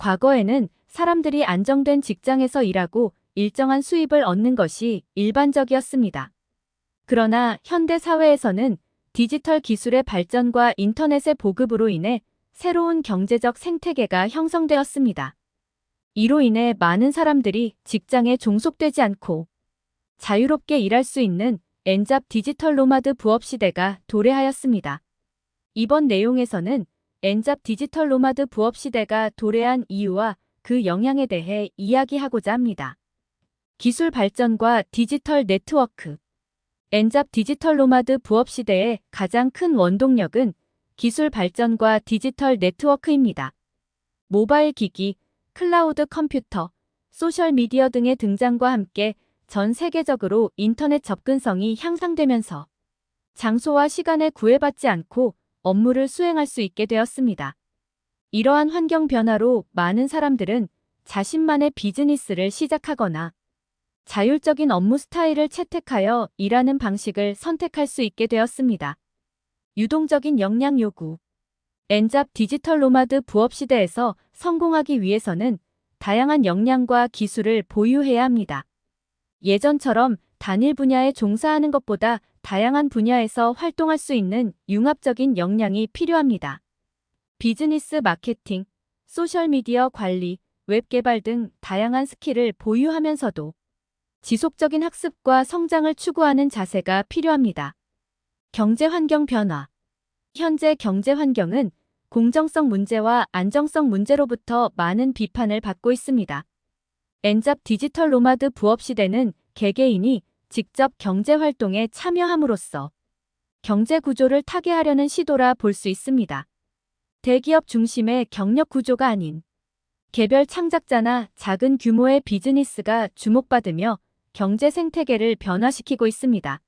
과거에는 사람들이 안정된 직장에서 일하고 일정한 수입을 얻는 것이 일반적이었습니다. 그러나 현대 사회에서는 디지털 기술의 발전과 인터넷의 보급으로 인해 새로운 경제적 생태계가 형성되었습니다. 이로 인해 많은 사람들이 직장에 종속되지 않고 자유롭게 일할 수 있는 엔잡 디지털 노마드 부업 시대가 도래하였습니다. 이번 내용에서는 엔잡 디지털 노마드 부업 시대가 도래한 이유와 그 영향에 대해 이야기하고자 합니다. 기술 발전과 디지털 네트워크 엔잡 디지털 노마드 부업 시대의 가장 큰 원동력은 기술 발전과 디지털 네트워크입니다. 모바일 기기, 클라우드 컴퓨터, 소셜미디어 등의 등장과 함께 전 세계적으로 인터넷 접근성이 향상되면서 장소와 시간에 구애받지 않고 업무를 수행할 수 있게 되었습니다. 이러한 환경 변화로 많은 사람들은 자신만의 비즈니스를 시작하거나 자율적인 업무 스타일을 채택하여 일하는 방식을 선택할 수 있게 되었습니다. 유동적인 역량 요구 엔잡 디지털 노마드 부업 시대에서 성공하기 위해서는 다양한 역량과 기술을 보유해야 합니다. 예전처럼 단일 분야에 종사하는 것보다 다양한 분야에서 활동할 수 있는 융합적인 역량이 필요합니다. 비즈니스 마케팅, 소셜미디어 관리, 웹 개발 등 다양한 스킬을 보유하면서도 지속적인 학습과 성장을 추구하는 자세가 필요합니다. 경제 환경 변화. 현재 경제 환경은 공정성 문제와 안정성 문제로부터 많은 비판을 받고 있습니다. 엔잡 디지털 노마드 부업 시대는 개개인이 직접 경제 활동에 참여함으로써 경제 구조를 타개하려는 시도라 볼 수 있습니다. 대기업 중심의 경력 구조가 아닌 개별 창작자나 작은 규모의 비즈니스가 주목받으며 경제 생태계를 변화시키고 있습니다.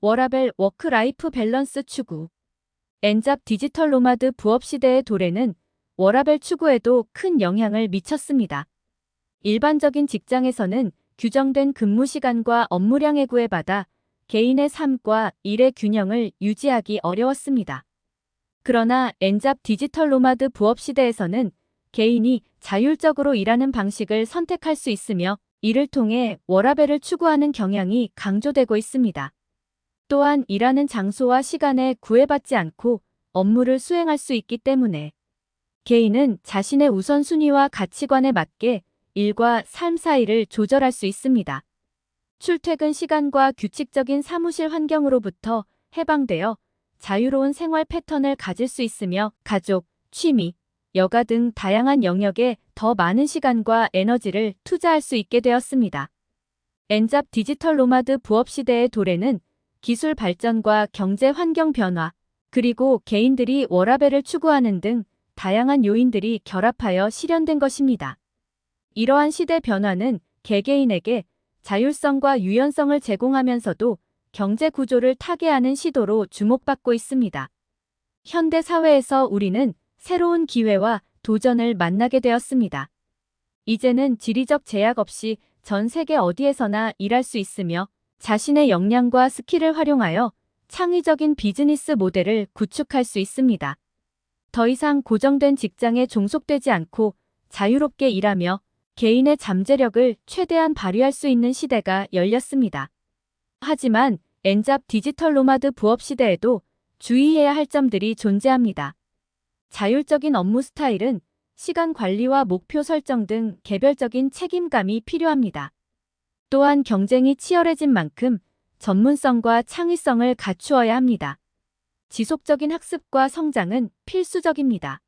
워라벨 워크라이프 밸런스 추구 엔잡 디지털 노마드 부업 시대의 도래는 워라벨 추구에도 큰 영향을 미쳤습니다. 일반적인 직장에서는 규정된 근무 시간과 업무량에 구애받아 개인의 삶과 일의 균형을 유지하기 어려웠습니다. 그러나 엔잡 디지털 노마드 부업 시대에서는 개인이 자율적으로 일하는 방식을 선택할 수 있으며 이를 통해 워라벨을 추구하는 경향이 강조되고 있습니다. 또한 일하는 장소와 시간에 구애받지 않고 업무를 수행할 수 있기 때문에 개인은 자신의 우선순위와 가치관에 맞게 일과 삶 사이를 조절할 수 있습니다. 출퇴근 시간과 규칙적인 사무실 환경으로부터 해방되어 자유로운 생활 패턴을 가질 수 있으며 가족, 취미, 여가 등 다양한 영역에 더 많은 시간과 에너지를 투자할 수 있게 되었습니다. 엔잡 디지털 노마드 부업 시대의 도래는 기술 발전과 경제 환경 변화, 그리고 개인들이 워라벨을 추구하는 등 다양한 요인들이 결합하여 실현된 것입니다. 이러한 시대 변화는 개개인에게 자율성과 유연성을 제공하면서도 경제 구조를 타개하는 시도로 주목받고 있습니다. 현대 사회에서 우리는 새로운 기회와 도전을 만나게 되었습니다. 이제는 지리적 제약 없이 전 세계 어디에서나 일할 수 있으며 자신의 역량과 스킬을 활용하여 창의적인 비즈니스 모델을 구축할 수 있습니다. 더 이상 고정된 직장에 종속되지 않고 자유롭게 일하며 개인의 잠재력을 최대한 발휘할 수 있는 시대가 열렸습니다. 하지만 엔잡 디지털 노마드 부업 시대에도 주의해야 할 점들이 존재합니다. 자율적인 업무 스타일은 시간 관리와 목표 설정 등 개별적인 책임감이 필요합니다. 또한 경쟁이 치열해진 만큼 전문성과 창의성을 갖추어야 합니다. 지속적인 학습과 성장은 필수적입니다.